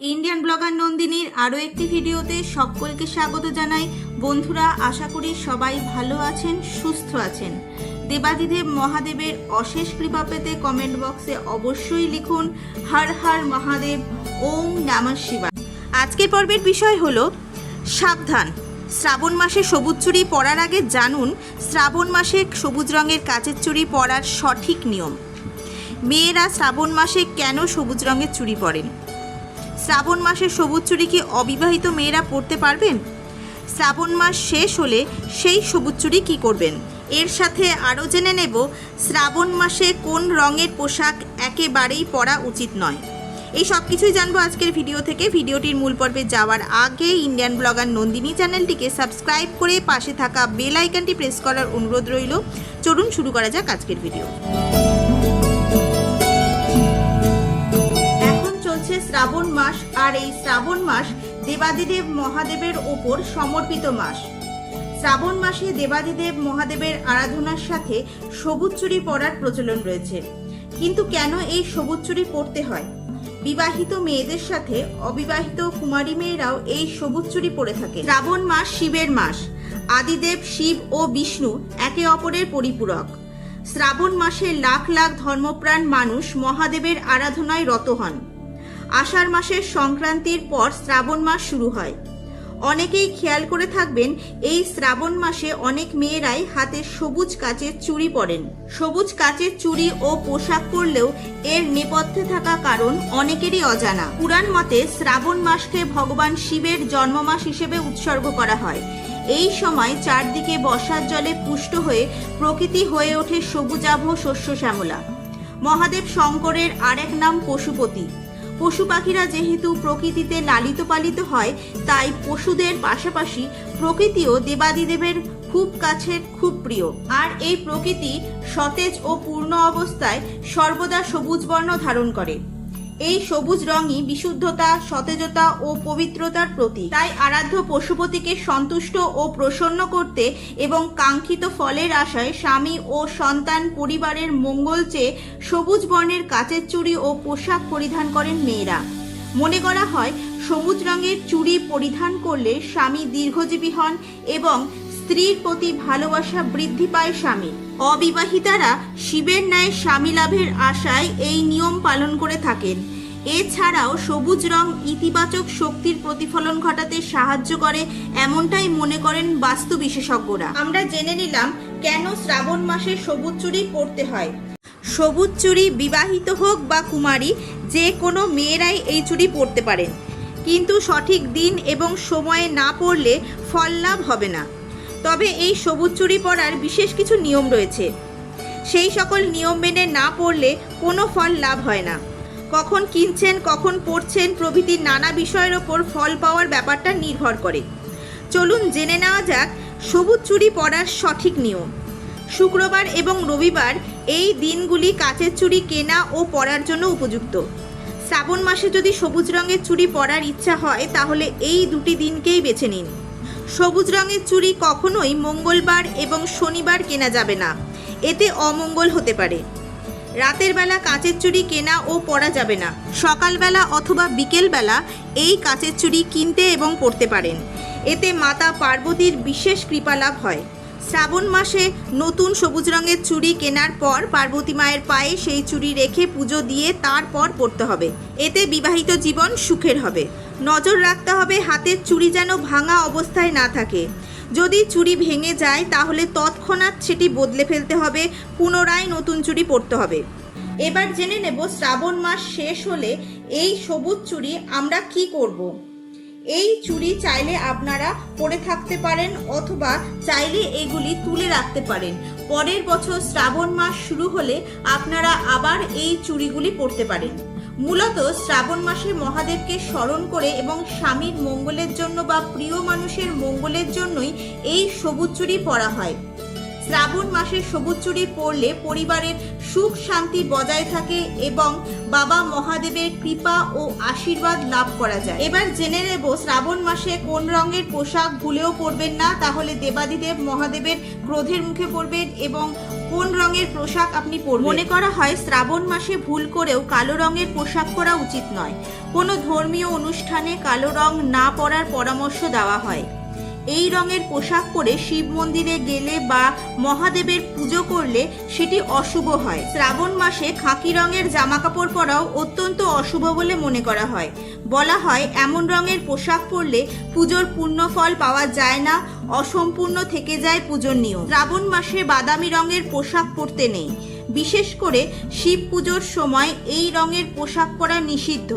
Indian blogger নন্দিনীর আরও একটি ভিডিওতে সকলকে স্বাগত জানাই। বন্ধুরা, আশা করি সবাই ভালো আছেন, সুস্থ আছেন। দেবাদিদেব মহাদেবের অশেষ কৃপা পেতে কমেন্ট বক্সে অবশ্যই লিখুন, হর হর মহাদেব, ওম নমঃ শিবা আজকের পর্বের বিষয় হলো, সাবধান। শ্রাবণ মাসে সবুজ চুড়ি পরার আগে জানুন, শ্রাবণ মাসে সবুজ রঙের কাচের চুড়ি পরার সঠিক নিয়ম। মেয়েরা শ্রাবণ মাসে কেন সবুজ রঙের চুড়ি পরেন? শ্রাবণ মাসের সবুজ চুড়ি কি অবিবাহিত মেয়েরা পরতে পারবেন? শ্রাবণ মাস শেষ হলে সেই সবুজ চুড়ি কী করবেন? এর সাথে আরও জেনে নেব, শ্রাবণ মাসে কোন রঙের পোশাক একেবারেই পরা উচিত নয়। এই সব কিছুই জানব আজকের ভিডিও থেকে। ভিডিওটির মূল পর্বে যাওয়ার আগে ইন্ডিয়ান ব্লগার নন্দিনী চ্যানেলটিকে সাবস্ক্রাইব করে পাশে থাকা বেল আইকনটি প্রেস করার অনুরোধ রইল। চলুন শুরু করা যাক আজকের ভিডিও। চলছে শ্রাবণ মাস আর এই শ্রাবণ মাস দেবাদিদেব মহাদেবের ওপর সমর্পিত মাস। শ্রাবণ মাসে দেবাদিদেব মহাদেবের আরাধনার সাথে সবুজ চুড়ি পরার প্রচলন রয়েছে। কিন্তু কেন এই সবুজ চুড়ি পরতে হয়? বিবাহিত মেয়েদের সাথে অবিবাহিত কুমারী মেয়েরাও এই সবুজ চুড়ি পরে থাকে। শ্রাবণ মাস শিবের মাস। আদিদেব, শিব ও বিষ্ণু একে অপরের পরিপূরক। শ্রাবণ মাসে লাখ লাখ ধর্মপ্রাণ মানুষ মহাদেবের আরাধনায় রত হন। আষাঢ় মাসের সংক্রান্তির পর শ্রাবণ মাস শুরু হয়। অনেকেই খেয়াল করে থাকবেন, এই শ্রাবণ মাসে অনেক মেয়েরাই হাতে সবুজ কাচের চুড়ি পরেন। সবুজ কাচের চুড়ি ও পোশাক পরলেও এর নেপথ্যে থাকা কারণ অনেকেরই অজানা। পুরাণ মতে শ্রাবণ মাসকে ভগবান শিবের জন্মমাস হিসেবে উৎসর্গ করা হয়। এই সময় চারদিকে বর্ষার জলে পুষ্ট হয়ে প্রকৃতি হয়ে ওঠে সবুজাভ শস্য শ্যামলা মহাদেব শঙ্করের আরেক নাম পশুপতি। পশু পাখিরা যেহেতু প্রকৃতিতে লালিত পালিত হয়, তাই পশুদের পাশাপাশি প্রকৃতিও দেবাদিদেবের খুব কাছের, খুব প্রিয়। আর এই প্রকৃতি সতেজ ও পূর্ণ অবস্থায় সর্বদা সবুজ বর্ণ ধারণ করে। এই সবুজ রঙই বিশুদ্ধতা, সতেজতা ও পবিত্রতার প্রতীক। তাই আরাধ্য পশুপতিকে সন্তুষ্ট ও প্রসন্ন করতে এবং কাঙ্ক্ষিত ফলের আশায় স্বামী ও সন্তান পরিবারের মঙ্গল চেয়ে সবুজ বর্ণের কাচের চুড়ি ও পোশাক পরিধান করেন মেয়েরা। মনে করা হয়, সবুজ রঙের চুড়ি পরিধান করলে স্বামী দীর্ঘজীবী হন এবং স্ত্রীর প্রতি ভালোবাসা বৃদ্ধি পায় স্বামী অবিবাহিতারা শিবের ন্যায় স্বামী লাভের আশায় এই নিয়ম পালন করে থাকেন। এছাড়াও সবুজ রং ইতিবাচক শক্তির প্রতিফলন ঘটাতে সাহায্য করে এমনটাই মনে করেন বাস্তু বিশেষজ্ঞরা। আমরা জেনে নিলাম কেন শ্রাবণ মাসে সবুজ চুরি পরতে হয়। সবুজ চুরি বিবাহিত হোক বা কুমারী, যে কোনো মেয়েরাই এই চুরি পরতে পারেন। কিন্তু সঠিক দিন এবং সময়ে না পড়লে ফল লাভ হবে না। তবে এই সবুজ চুড়ি পরার বিশেষ কিছু নিয়ম রয়েছে। সেই সকল নিয়ম মেনে না পড়লে কোনো ফল লাভ হয় না। কখন কিনছেন, কখন পড়ছেন প্রভৃতি নানা বিষয়ের ওপর ফল পাওয়ার ব্যাপারটা নির্ভর করে। চলুন জেনে নেওয়া যাক সবুজ চুড়ি পরার সঠিক নিয়ম। শুক্রবার এবং রবিবার এই দিনগুলি কাচের চুড়ি কেনা ও পরার জন্য উপযুক্ত। শ্রাবণ মাসে যদি সবুজ রঙের চুড়ি পরার ইচ্ছা হয়, তাহলে এই দুটি দিনকেই বেছে নিন। সবুজ রঙের চুড়ি কখনোই মঙ্গলবার এবং শনিবার কেনা যাবে না। এতে অমঙ্গল হতে পারে। রাতের বেলা কাঁচের চুড়ি কেনা ও পরা যাবে না। সকালবেলা অথবা বিকেলবেলা এই কাঁচের চুড়ি কিনতে এবং পরতে পারেন। এতে মাতা পার্বতীর বিশেষ কৃপালাভ হয়। শ্রাবণ মাসে নতুন সবুজ রঙের চুড়ি কেনার পর পার্বতী মায়ের পায়ে সেই চুড়ি রেখে পুজো দিয়ে তারপর পরতে হবে। এতে বিবাহিত জীবন সুখের হবে। নজর রাখতে হবে হাতের চুড়ি যেন ভাঙা অবস্থায় না থাকে। যদি চুড়ি ভেঙে যায় তাহলে তৎক্ষণাৎ সেটি বদলে ফেলতে হবে, পুনরায় নতুন চুড়ি পরতে হবে। এবার জেনে নেব শ্রাবণ মাস শেষ হলে এই সবুজ চুড়ি আমরা কি করব। এই চুড়ি চাইলে আপনারা পরে থাকতে পারেন অথবা চাইলে এগুলি তুলে রাখতে পারেন। পরের বছর শ্রাবণ মাস শুরু হলে আপনারা আবার এই চুড়িগুলি পরতে পারেন। মূলত শ্রাবণ মাসে মহাদেবকে স্মরণ করে এবং স্বামীর মঙ্গলের জন্য বা প্রিয় মানুষের মঙ্গলের জন্যই এই সবুজ চুড়ি পরা হয়। শ্রাবণ মাসে সবুজ চুড়ি পরলে পরিবারের সুখ শান্তি বজায় থাকে এবং বাবা মহাদেবের কৃপা ও আশীর্বাদ লাভ করা যায়। এবার জেনে নেব শ্রাবণ মাসে কোন রঙের পোশাক ভুলেও পরবেন না, তাহলে দেবাদিদেব মহাদেবের ক্রোধের মুখে পড়বেন এবং কোন রঙের পোশাক আপনি পরবেন। মনে করা হয় শ্রাবণ মাসে ভুল করেও কালো রঙের পোশাক পরা উচিত নয়। কোনো ধর্মীয় অনুষ্ঠানে কালো রং না পরার পরামর্শ দেওয়া হয়। এই রঙের পোশাক পরে শিব মন্দিরে গেলে বা মহাদেবের পুজো করলে সেটি অশুভ হয়। শ্রাবণ মাসে খাকি রঙের জামা কাপড় পরাও অত্যন্ত অশুভ বলে মনে করা হয়। বলা হয়, এমন রঙের পোশাক পরলে পুজোর পূর্ণ ফল পাওয়া যায় না, অসম্পূর্ণ থেকে যায় পুজোর নিয়ম। শ্রাবণ মাসে বাদামি রঙের পোশাক পরতে নেই। বিশেষ করে শিব পুজোর সময় এই রঙের পোশাক পরা নিষিদ্ধ।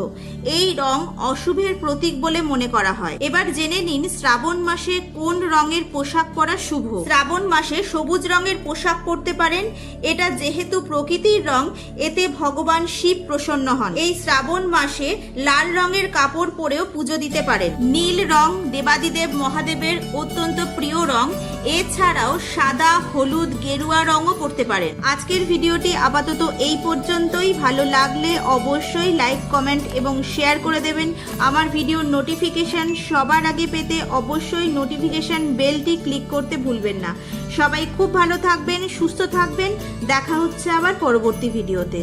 এই রং অশুভের প্রতীক বলে মনে করা হয়। এবার জেনে নিন শ্রাবণ মাসে কোন রঙের পোশাক পরা শুভ। শ্রাবণ মাসে সবুজ রঙের পোশাক পরতে পারেন। এটা যেহেতু প্রকৃতির রং, এতে ভগবান শিব প্রসন্ন হন। এই শ্রাবণ মাসে লাল রঙের কাপড় পরেও পুজো দিতে পারেন। নীল রং দেবাদিদেব মহাদেবের অত্যন্ত প্রিয় রং। এছাড়াও সাদা, হলুদ, গেরুয়া রঙও পরতে পারেন আজকের ভিডিওটি আপাতত এই পর্যন্তই। ভালো লাগলে অবশ্যই লাইক, কমেন্ট এবং শেয়ার করে দেবেন। আমার ভিডিওর নোটিফিকেশন সবার আগে পেতে অবশ্যই নোটিফিকেশন বেলটি ক্লিক করতে ভুলবেন না। সবাই খুব ভালো থাকবেন, সুস্থ থাকবেন। দেখা হচ্ছে আবার পরবর্তী ভিডিওতে।